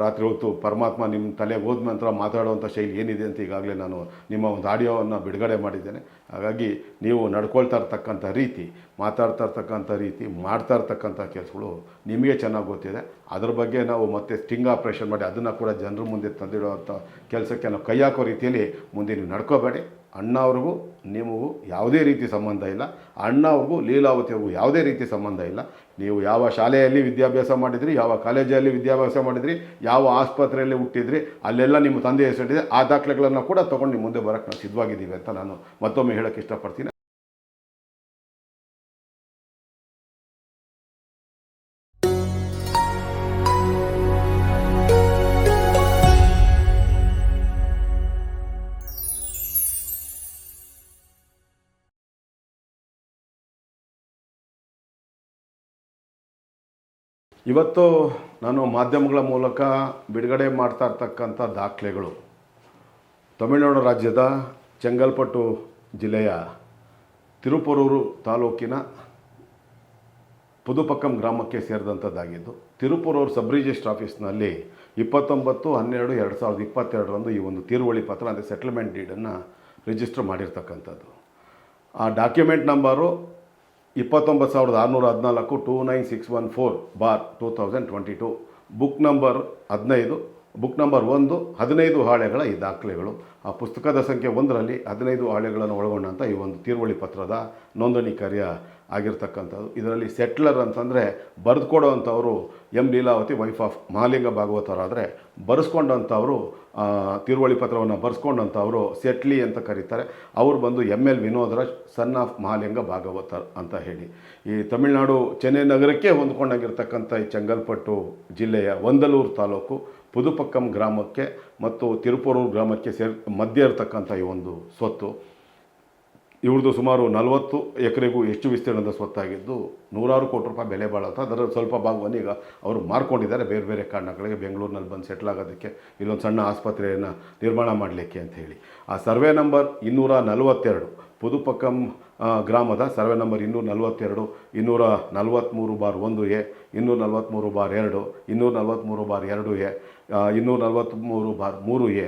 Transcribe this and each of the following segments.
ರಾತ್ರಿ ಹೊತ್ತು ಪರಮಾತ್ಮ ನಿಮ್ಮ ತಲೆಗೆ ಹೋದ ನಂತರ ಮಾತಾಡುವಂಥ ಶೈಲಿ ಏನಿದೆ ಅಂತ ಈಗಾಗಲೇ ನಾನು ನಿಮ್ಮ ಒಂದು ಆಡಿಯೋವನ್ನು ಬಿಡುಗಡೆ ಮಾಡಿದ್ದೇನೆ. ಹಾಗಾಗಿ ನೀವು ನಡ್ಕೊಳ್ತಾ ಇರ್ತಕ್ಕಂಥ ರೀತಿ, ಮಾತಾಡ್ತಾ ಇರ್ತಕ್ಕಂಥ ರೀತಿ, ಮಾಡ್ತಾ ಇರ್ತಕ್ಕಂಥ ಕೆಲಸಗಳು ನಿಮಗೆ ಚೆನ್ನಾಗಿ ಗೊತ್ತಿದೆ. ಅದ್ರ ಬಗ್ಗೆ ನಾವು ಮತ್ತೆ ಸ್ಟಿಂಗ್ ಆಪ್ರೇಷನ್ ಮಾಡಿ ಅದನ್ನು ಕೂಡ ಜನರ ಮುಂದೆ ತಂದಿಡುವಂಥ ಕೆಲಸಕ್ಕೆ ನಾವು ಕೈ ಹಾಕೋ ರೀತಿಯಲ್ಲಿ ಮುಂದೆ ನೀವು ನಡ್ಕೋಬೇಡಿ. ಅಣ್ಣ ಅವ್ರಿಗೂ, ನಿಮಗೂ ಯಾವುದೇ ರೀತಿ ಸಂಬಂಧ ಇಲ್ಲ. ಅಣ್ಣ ಅವ್ರಿಗೂ ಲೀಲಾವತಿಯವ್ರಿಗೂ ಯಾವುದೇ ರೀತಿ ಸಂಬಂಧ ಇಲ್ಲ. ನೀವು ಯಾವ ಶಾಲೆಯಲ್ಲಿ ವಿದ್ಯಾಭ್ಯಾಸ ಮಾಡಿದ್ರಿ, ಯಾವ ಕಾಲೇಜಲ್ಲಿ ವಿದ್ಯಾಭ್ಯಾಸ ಮಾಡಿದ್ರಿ, ಯಾವ ಆಸ್ಪತ್ರೆಯಲ್ಲಿ ಹುಟ್ಟಿದ್ರಿ, ಅಲ್ಲೆಲ್ಲ ನಿಮ್ಮ ತಂದೆ ಹೆಸರಿದೆ ಆ ದಾಖಲೆಗಳನ್ನು ಕೂಡ ತೊಗೊಂಡು ನಿಮ್ಮ ಮುಂದೆ ಬರೋಕ್ಕೆ ನಾವು ಸಿದ್ಧವಾಗಿದ್ದೀವಿ ಅಂತ ನಾನು ಮತ್ತೊಮ್ಮೆ ಹೇಳೋಕ್ಕೆ ಇಷ್ಟಪಡ್ತೀನಿ. ಇವತ್ತು ನಾನು ಮಾಧ್ಯಮಗಳ ಮೂಲಕ ಬಿಡುಗಡೆ ಮಾಡ್ತಾ ಇರ್ತಕ್ಕಂಥ ದಾಖಲೆಗಳು. ತಮಿಳುನಾಡು ರಾಜ್ಯದ ಚೆಂಗಲ್ಪಟ್ಟು ಜಿಲ್ಲೆಯ ತಿರುಪರೂರು ತಾಲೂಕಿನ ಪುದುಪಕ್ಕಂ ಗ್ರಾಮಕ್ಕೆ ಸೇರಿದಂಥದ್ದಾಗಿದ್ದು, ತಿರುಪರೂರು ಸಬ್ ರಿಜಿಸ್ಟ್ರ್ ಆಫೀಸ್ನಲ್ಲಿ ಇಪ್ಪತ್ತೊಂಬತ್ತು, ಹನ್ನೆರಡು, ಎರಡು ಸಾವಿರದ ಇಪ್ಪತ್ತೆರಡರಂದು ಈ ಒಂದು ತೀರುವಳಿ ಪತ್ರ, ಅಂದರೆ ಸೆಟಲ್ಮೆಂಟ್ ಡೀಡನ್ನು ರಿಜಿಸ್ಟರ್ ಮಾಡಿರ್ತಕ್ಕಂಥದ್ದು. ಆ ಡಾಕ್ಯುಮೆಂಟ್ ನಂಬರು ಇಪ್ಪತ್ತೊಂಬತ್ತು ಸಾವಿರದ ಆರುನೂರ ಹದಿನಾಲ್ಕು two nine six one four bar two thousand twenty two book number ಹದಿನೈದು ಬುಕ್ ನಂಬರ್ ಒಂದು, ಹದಿನೈದು ಹಾಳೆಗಳ ಈ ದಾಖಲೆಗಳು. ಆ ಪುಸ್ತಕದ ಸಂಖ್ಯೆ ಒಂದರಲ್ಲಿ ಹದಿನೈದು ಹಾಳೆಗಳನ್ನು ಒಳಗೊಂಡಂಥ ಈ ಒಂದು ತೀರುವಳಿ ಪತ್ರದ ನೋಂದಣಿ ಕಾರ್ಯ ಆಗಿರ್ತಕ್ಕಂಥದ್ದು. ಇದರಲ್ಲಿ ಸೆಟ್ಲರ್ ಅಂತಂದರೆ ಬರೆದುಕೊಡುವಂಥವ್ರು M Leelavathi wife of Mahalinga ಭಾಗವತರಾದರೆ ಬರೆಸ್ಕೊಂಡಂಥವರು ತಿರುವಳಿ ಪತ್ರವನ್ನು ಬರೆಸ್ಕೊಂಡಂಥವರು ಸೆಟ್ಲಿ ಅಂತ ಕರೀತಾರೆ. ಅವರು ಬಂದು M L Vinodraj son of Mahalinga Bhagavatar ಅಂತ ಹೇಳಿ. ಈ ತಮಿಳುನಾಡು ಚೆನ್ನೈ ನಗರಕ್ಕೆ ಹೊಂದ್ಕೊಂಡಾಗಿರ್ತಕ್ಕಂಥ ಈ ಚಂಗಲ್ಪಟ್ಟು ಜಿಲ್ಲೆಯ ಒಂದಲೂರು ತಾಲೂಕು ಪುದುಪಕ್ಕಂ ಗ್ರಾಮಕ್ಕೆ ಮತ್ತು ತಿರುಪರೂರು ಗ್ರಾಮಕ್ಕೆ ಸೇರ್, ಮಧ್ಯೆ ಇರತಕ್ಕಂಥ ಈ ಒಂದು ಸ್ವತ್ತು ಇವ್ರದ್ದು ಸುಮಾರು ನಲವತ್ತು ಎಕರೆಗೂ ಹೆಚ್ಚು ವಿಸ್ತೀರ್ಣದ ಸ್ವತ್ತಾಗಿದ್ದು ನೂರಾರು ಕೋಟಿ ರೂಪಾಯಿ ಬೆಲೆ ಬಾಳುತ್ತೆ. ಅದರ ಸ್ವಲ್ಪ ಭಾಗವನ್ನು ಈಗ ಅವರು ಮಾರ್ಕೊಂಡಿದ್ದಾರೆ. ಬೇರೆ ಬೇರೆ ಕಾರಣಗಳಿಗೆ ಬೆಂಗಳೂರಿನಲ್ಲಿ ಬಂದು ಸೆಟ್ಲ್ ಆಗೋದಕ್ಕೆ ಇಲ್ಲೊಂದು ಸಣ್ಣ ಆಸ್ಪತ್ರೆಯನ್ನು ನಿರ್ಮಾಣ ಮಾಡಲಿಕ್ಕೆ ಅಂತ ಹೇಳಿ. ಆ ಸರ್ವೆ ನಂಬರ್ ಇನ್ನೂರ ನಲವತ್ತೆರಡು, ಪುದುಪಕ್ಕಂ ಗ್ರಾಮದ ಸರ್ವೆ ನಂಬರ್ ಇನ್ನೂರ ನಲವತ್ತೆರಡು ಇನ್ನೂರ ನಲವತ್ತ್ಮೂರು ಬಾರ್ ಒಂದು ಎ ಇನ್ನೂರ ನಲವತ್ತ್ಮೂರು ಬಾರ್ ಎರಡು ಇನ್ನೂರ ನಲವತ್ತ್ಮೂರು ಬಾರ್ ಎರಡು ಎ ಇನ್ನೂರ ನಲವತ್ತ್ಮೂರು ಬಾರ್ ಮೂರು ಎ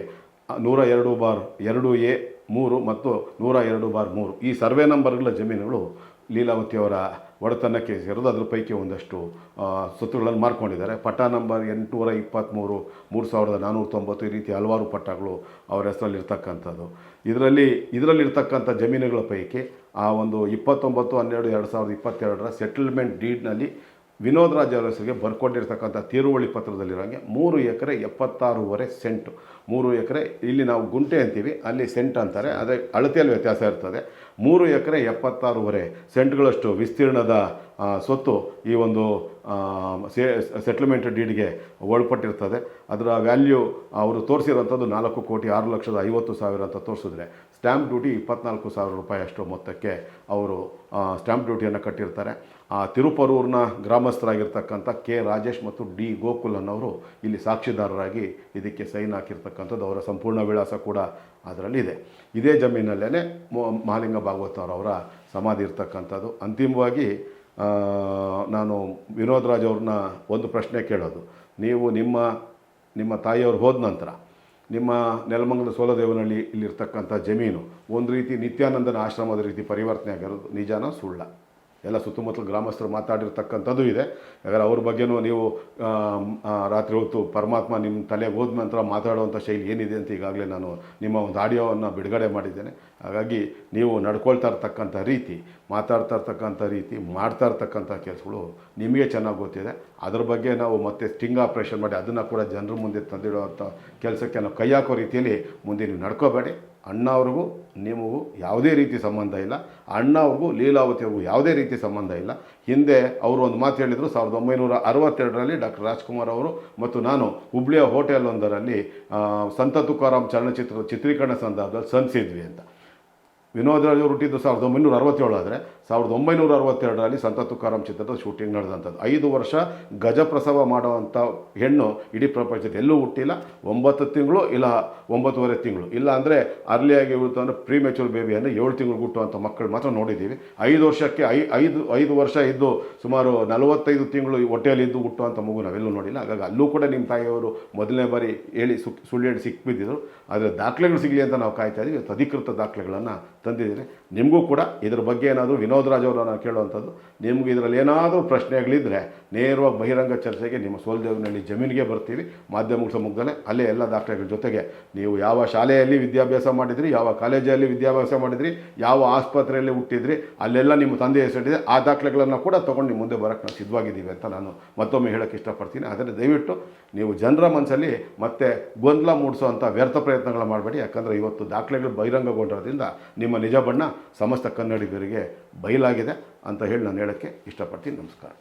ನೂರ ಎರಡು ಬಾರ್ ಎರಡು ಎ, ಮೂರು ಮತ್ತು ನೂರ ಎರಡು ಬಾರ್ ಮೂರು. ಈ ಸರ್ವೆ ನಂಬರ್ಗಳ ಜಮೀನುಗಳು ಲೀಲಾವತಿಯವರ ಒಡೆತನಕ್ಕೆ ಸೇರೋದು ಅದ್ರ ಪೈಕಿ ಒಂದಷ್ಟು ಸ್ವತ್ತುಗಳನ್ನು ಮಾರ್ಕೊಂಡಿದ್ದಾರೆ. ಪಟ್ಟ ನಂಬರ್ ಎಂಟುನೂರ ಇಪ್ಪತ್ತ್ಮೂರು ಮೂರು ಸಾವಿರದ ನಾನ್ನೂರ ತೊಂಬತ್ತು ಈ ರೀತಿ ಹಲವಾರು ಪಟ್ಟಗಳು ಅವರ ಹೆಸರಲ್ಲಿ ಇರ್ತಕ್ಕಂಥದ್ದು. ಇದರಲ್ಲಿ, ಇದರಲ್ಲಿರ್ತಕ್ಕಂಥ ಜಮೀನುಗಳ ಪೈಕಿ ಆ ಒಂದು ಇಪ್ಪತ್ತೊಂಬತ್ತು, ಹನ್ನೆರಡು, ಎರಡು ಸಾವಿರದ ಇಪ್ಪತ್ತೆರಡರ ಸೆಟಲ್ಮೆಂಟ್ ಡೀಡ್ನಲ್ಲಿ ವಿನೋದ್ ರಾಜ್ ಅವರ ಹೆಸರಿಗೆ ಬರ್ಕೊಂಡಿರ್ತಕ್ಕಂಥ ತೀರುವಳಿ ಪತ್ರದಲ್ಲಿರೋಂಗೆ ಮೂರು ಎಕರೆ ಎಪ್ಪತ್ತಾರೂವರೆ ಸೆಂಟು ಮೂರು ಎಕರೆ, ಇಲ್ಲಿ ನಾವು ಗುಂಟೆ ಅಂತೀವಿ, ಅಲ್ಲಿ ಸೆಂಟ್ ಅಂತಾರೆ. ಅದೇ ಅಳತೆಯಲ್ಲಿ ವ್ಯತ್ಯಾಸ ಇರ್ತದೆ. ಮೂರು ಎಕರೆ ಎಪ್ಪತ್ತಾರೂವರೆ ಸೆಂಟ್ಗಳಷ್ಟು ವಿಸ್ತೀರ್ಣದ ಸ್ವತ್ತು ಈ ಒಂದು ಸೆಟ್ಲ್ಮೆಂಟ್ ಡೀಡ್ಗೆ ಒಳಪಟ್ಟಿರ್ತದೆ. ಅದರ ವ್ಯಾಲ್ಯೂ ಅವರು ತೋರಿಸಿರೋಂಥದ್ದು ನಾಲ್ಕು ಕೋಟಿ ಆರು ಲಕ್ಷದ ಐವತ್ತು ಸಾವಿರ ಅಂತ ತೋರಿಸಿದ್ರೆ ಸ್ಟ್ಯಾಂಪ್ ಡ್ಯೂಟಿ ಇಪ್ಪತ್ನಾಲ್ಕು ಸಾವಿರ ರೂಪಾಯಿ ಅಷ್ಟು ಮೊತ್ತಕ್ಕೆ ಅವರು ಸ್ಟ್ಯಾಂಪ್ ಡ್ಯೂಟಿಯನ್ನು ಕಟ್ಟಿರ್ತಾರೆ. ಆ, ತಿರುಪರೂರಿನ ಗ್ರಾಮಸ್ಥರಾಗಿರ್ತಕ್ಕಂಥ ಕೆ ರಾಜೇಶ್ ಮತ್ತು ಡಿ ಗೋಕುಲ್ ಅನ್ನೋರು ಇಲ್ಲಿ ಸಾಕ್ಷಿದಾರರಾಗಿ ಇದಕ್ಕೆ ಸೈನ್ ಹಾಕಿರ್ತಕ್ಕಂಥದ್ದು. ಅವರ ಸಂಪೂರ್ಣ ವಿಳಾಸ ಕೂಡ ಅದರಲ್ಲಿ ಇದೆ ಜಮೀನಲ್ಲೇ ಮಹಾಲಿಂಗ ಭಾಗವತ್ ಅವರವರ ಸಮಾಧಿ ಇರ್ತಕ್ಕಂಥದ್ದು. ಅಂತಿಮವಾಗಿ ನಾನು ವಿನೋದ್ ರಾಜ್ ಅವ್ರನ್ನ ಒಂದು ಪ್ರಶ್ನೆ ಕೇಳೋದು. ನೀವು ನಿಮ್ಮ ನಿಮ್ಮ ತಾಯಿಯವ್ರು ಹೋದ ನಂತರ ನಿಮ್ಮ ನೆಲಮಂಗಲ ಸೋಲದೇವನಹಳ್ಳಿ ಇಲ್ಲಿರ್ತಕ್ಕಂಥ ಜಮೀನು ಒಂದು ರೀತಿ ನಿತ್ಯಾನಂದನ ಆಶ್ರಮದ ರೀತಿ ಪರಿವರ್ತನೆ ಆಗಿರೋದು ನಿಜಾನ ಸುಳ್ಳ? ಎಲ್ಲ ಸುತ್ತಮುತ್ತಲ ಗ್ರಾಮಸ್ಥರು ಮಾತಾಡಿರ್ತಕ್ಕಂಥದ್ದು ಇದೆ. ಯಾಕಂದರೆ ಅವ್ರ ಬಗ್ಗೆನೂ ನೀವು ರಾತ್ರಿ ಹೊತ್ತು ಪರಮಾತ್ಮ ನಿಮ್ಮ ತಲೆಗೆ ಹೋದ ನಂತರ ಮಾತಾಡುವಂಥ ಶೈಲಿ ಏನಿದೆ ಅಂತ ಈಗಾಗಲೇ ನಾನು ನಿಮ್ಮ ಒಂದು ಆಡಿಯೋವನ್ನು ಬಿಡುಗಡೆ ಮಾಡಿದ್ದೇನೆ. ಹಾಗಾಗಿ ನೀವು ನಡ್ಕೊಳ್ತಾ ಇರ್ತಕ್ಕಂಥ ರೀತಿ, ಮಾತಾಡ್ತಾ ಇರ್ತಕ್ಕಂಥ ರೀತಿ, ಮಾಡ್ತಾ ಇರ್ತಕ್ಕಂಥ ಕೆಲಸಗಳು ನಿಮಗೆ ಚೆನ್ನಾಗಿ ಗೊತ್ತಿದೆ. ಅದ್ರ ಬಗ್ಗೆ ನಾವು ಮತ್ತೆ ಸ್ಟಿಂಗ್ ಆಪ್ರೇಷನ್ ಮಾಡಿ ಅದನ್ನು ಕೂಡ ಜನರ ಮುಂದೆ ತಂದಿಡುವಂಥ ಕೆಲಸಕ್ಕೆ ನಾವು ಕೈ ಹಾಕೋ ರೀತಿಯಲ್ಲಿ ಮುಂದೆ ನೀವು ನಡ್ಕೋಬೇಡಿ. ಅಣ್ಣ ಅವ್ರಿಗೂ, ನಿಮಗೂ ಯಾವುದೇ ರೀತಿ ಸಂಬಂಧ ಇಲ್ಲ. ಅಣ್ಣ ಅವ್ರಿಗೂ ಲೀಲಾವತಿಯವ್ರಿಗೂ ಯಾವುದೇ ರೀತಿ ಸಂಬಂಧ ಇಲ್ಲ. ಹಿಂದೆ ಅವರು ಒಂದು ಮಾತು ಹೇಳಿದರು, ಸಾವಿರದ ಒಂಬೈನೂರ ಅರವತ್ತೆರಡರಲ್ಲಿ ಡಾಕ್ಟರ್ ರಾಜ್ಕುಮಾರ್ ಅವರು ಮತ್ತು ನಾನು ಹುಬ್ಳಿಯ ಹೋಟೆಲ್ ಒಂದರಲ್ಲಿ ಸಂತ ತುಕಾರಾಮ್ ಚಲನಚಿತ್ರ ಚಿತ್ರೀಕರಣ ಸಂದರ್ಭದಲ್ಲಿ ಸಂಸಿದ್ವಿ ಅಂತ. ವಿನೋದ್ ರಾಜ್ ಅವರು ಹುಟ್ಟಿದ್ದು ಸಾವಿರದ ಒಂಬೈನೂರ ಅರವತ್ತೇಳು ಆದರೆ ಸಾವಿರದ ಒಂಬೈನೂರ ಅರವತ್ತೆರಡರಲ್ಲಿ ಸಂತ ತುಕಾರಾಮ್ ಚಿತ್ರದ ಶೂಟಿಂಗ್ ನಡೆದಂಥದ್ದು. ಐದು ವರ್ಷ ಗಜಪ್ರಸವ ಮಾಡುವಂಥ ಹೆಣ್ಣು ಇಡೀ ಪ್ರಪಂಚದ ಎಲ್ಲೂ ಹುಟ್ಟಿಲ್ಲ. ಒಂಬತ್ತು ತಿಂಗಳು ಇಲ್ಲ, ಒಂಬತ್ತುವರೆ ತಿಂಗಳು. ಇಲ್ಲ ಅಂದರೆ ಅರ್ಲಿಯಾಗಿ ಹುಟ್ಟು ಅಂದರೆ ಪ್ರೀ ಮೆಚೂರ್ ಬೇಬಿ ಅಂದರೆ ಏಳು ತಿಂಗಳು ಹುಟ್ಟುವಂಥ ಮಕ್ಕಳು ಮಾತ್ರ ನೋಡಿದ್ದೀವಿ. ಐದು ವರ್ಷಕ್ಕೆ ಐ, ಐದು ಐದು ವರ್ಷ ಇದ್ದು ಸುಮಾರು ನಲವತ್ತೈದು ತಿಂಗಳು ಹೊಟ್ಟೆಯಲ್ಲಿ ಇದ್ದು ಹುಟ್ಟುವಂಥ ಮಗು ನಾವೆಲ್ಲೂ ನೋಡಿಲ್ಲ. ಹಾಗಾಗಿ ಅಲ್ಲೂ ಕೂಡ ನಿಮ್ಮ ತಾಯಿಯವರು ಮೊದಲನೇ ಬಾರಿ ಹೇಳಿ ಸುಕ್, ಸುಳ್ಳು ಹೇಳಿ ಸಿಕ್ಬಿದ್ದಿದ್ರು. ಆದರೆ ದಾಖಲೆಗಳು ಸಿಗಲಿ ಅಂತ ನಾವು ಕಾಯ್ತಾ ಇದ್ದೀವಿ. ಅಧಿಕೃತ ದಾಖಲೆಗಳನ್ನು ತಂದಿದ್ದೀನಿ ನಿಮಗೂ ಕೂಡ ಇದ್ರ ಬಗ್ಗೆ ಏನಾದರೂ ವಿನೋದ್ ರಾಜ್ ಅವರನ್ನು ಕೇಳುವಂಥದ್ದು, ನಿಮ್ಗೆ ಇದರಲ್ಲಿ ಏನಾದರೂ ಪ್ರಶ್ನೆಗಳಿದ್ದರೆ ನೇರವಾಗಿ ಬಹಿರಂಗ ಚರ್ಚೆಗೆ ನಿಮ್ಮ ಸೋಲ್ದೇವ್ನಲ್ಲಿ ಜಮೀನಿಗೆ ಬರ್ತೀವಿ ಮಾಧ್ಯಮ ಮುಗ್ದಲೇ ಅಲ್ಲೇ ಎಲ್ಲ ದಾಖಲೆಗಳ ಜೊತೆಗೆ ನೀವು ಯಾವ ಶಾಲೆಯಲ್ಲಿ ವಿದ್ಯಾಭ್ಯಾಸ ಮಾಡಿದ್ರಿ, ಯಾವ ಕಾಲೇಜಲ್ಲಿ ವಿದ್ಯಾಭ್ಯಾಸ ಮಾಡಿದ್ರಿ, ಯಾವ ಆಸ್ಪತ್ರೆಯಲ್ಲಿ ಹುಟ್ಟಿದ್ರಿ, ಅಲ್ಲೆಲ್ಲ ನಿಮ್ಮ ತಂದೆ ಹೆಸರಿದೆ, ಆ ದಾಖಲೆಗಳನ್ನು ಕೂಡ ತೊಗೊಂಡು ನಿಮ್ಮ ಮುಂದೆ ಬರೋಕ್ಕೆ ನಾವು ಸಿದ್ಧವಾಗಿದ್ದೀವಿ ಅಂತ ನಾನು ಮತ್ತೊಮ್ಮೆ ಹೇಳೋಕ್ಕೆ ಇಷ್ಟಪಡ್ತೀನಿ. ಆದರೆ ದಯವಿಟ್ಟು ನೀವು ಜನರ ಮನಸ್ಸಲ್ಲಿ ಮತ್ತೆ ಗೊಂದಲ ಮೂಡಿಸುವಂಥ ವ್ಯರ್ಥ ಪ್ರಯತ್ನಗಳು ಮಾಡಬೇಡಿ. ಯಾಕಂದರೆ ಇವತ್ತು ದಾಖಲೆಗಳು ಬಹಿರಂಗಗೊಂಡಿರೋದ್ರಿಂದ ನಿಮ್ಮ ನಿಜ ಬಣ್ಣ ಸಮಸ್ತ ಕನ್ನಡಿಗರಿಗೆ ಬಯಲಾಗಿದೆ ಅಂತ ಹೇಳಿ ನಾನು ಹೇಳೋಕ್ಕೆ ಇಷ್ಟಪಡ್ತೀನಿ. ನಮಸ್ಕಾರ.